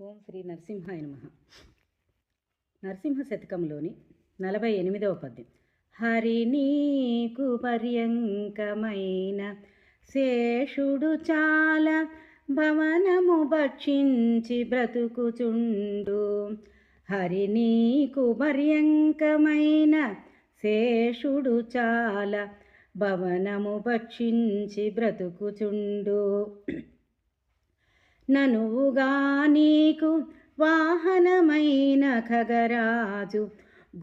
ఓం శ్రీ నరసింహాయ నమ. నరసింహ శతకంలోని నలభై ఎనిమిదవ పద్యం. హరి నీకు పర్యంకమైన శేషుడు చాలా భవనము భక్షించి బ్రతుకుచుండు. హరి నీకు పర్యంకమైన శేషుడు చాలా భవనము భక్షించి బ్రతుకుచుండు. ననువుగా నీకు వాహనమైన ఖగరాజు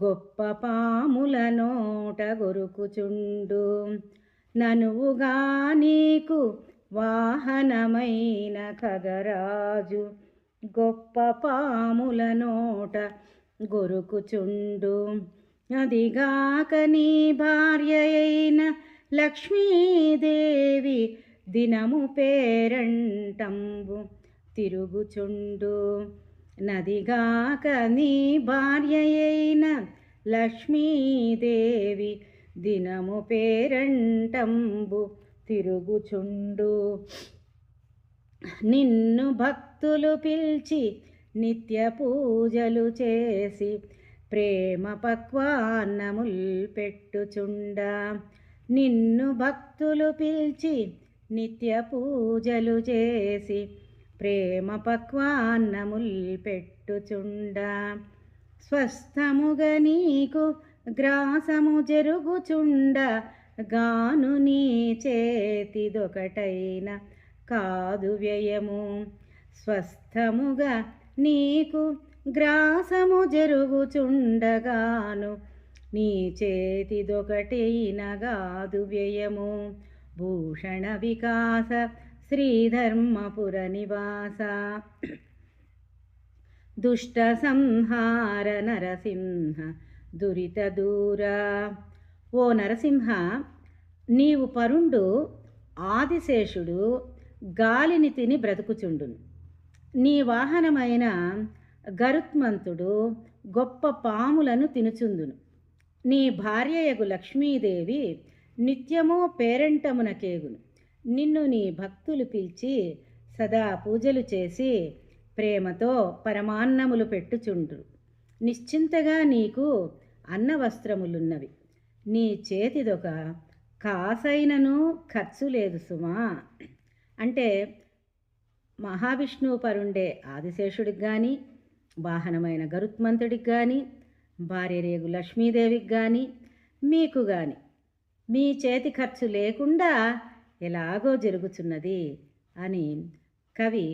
గొప్ప పాముల నోట గొరుకుచుండు. ననువుగా నీకు వాహనమైన ఖగరాజు గొప్ప పాముల నోట గొరుకుచుండు. అదిగాక నీ భార్య అయిన లక్ష్మీదేవి దినము పేరంటంబు తిరుగుచుండు. నదిగాక నీ భార్యయైన లక్ష్మీదేవి దినము పేరంటంబు తిరుగుచుండు. నిన్ను భక్తులు పిలిచి నిత్య పూజలు చేసి ప్రేమ పక్వాన్నముల్ పెట్టుచుండా. నిన్ను భక్తులు పిలిచి నిత్య పూజలు చేసి ప్రేమ పక్వాన్నముల్ పెట్టుచుండ. స్వస్థముగా నీకు గ్రాసము జరుగుచుండ. గాను నీ చేతిదొకటైన కాదు వ్యయము. స్వస్థముగా నీకు గ్రాసము జరుగుచుండగాను నీ చేతిదొకటైన కాదు వ్యయము. భూషణ వికాస శ్రీధర్మపుర నివాస దుష్ట సంహార నరసింహ దురిత దూర ఓ నరసింహ నీవు పరుండు ఆదిశేషుడు గాలిని తిని బ్రతుకుచుండును. నీ వాహనమైన గరుత్మంతుడు గొప్ప పాములను తినుచుందును. నీ భార్యయగు లక్ష్మీదేవి నిత్యము పేరెంటమునకేగును. నిన్ను నీ భక్తులు పిలిచి సదా పూజలు చేసి ప్రేమతో పరమాన్నములు పెట్టుచుండ్రు. నిశ్చింతగా నీకు అన్న వస్త్రములున్నవి నీ చేతిదొక కాసైనను ఖర్చు లేదు సుమా. అంటే మహావిష్ణువు పరుండే ఆదిశేషుడికి కానీ వాహనమైన గరుత్మంతుడికి కానీ భార్య రేగు లక్ష్మీదేవికి కానీ మీకు కానీ మీ చేతి ఖర్చు లేకుండా ఎలాగో జరుగుతున్నది అని కవి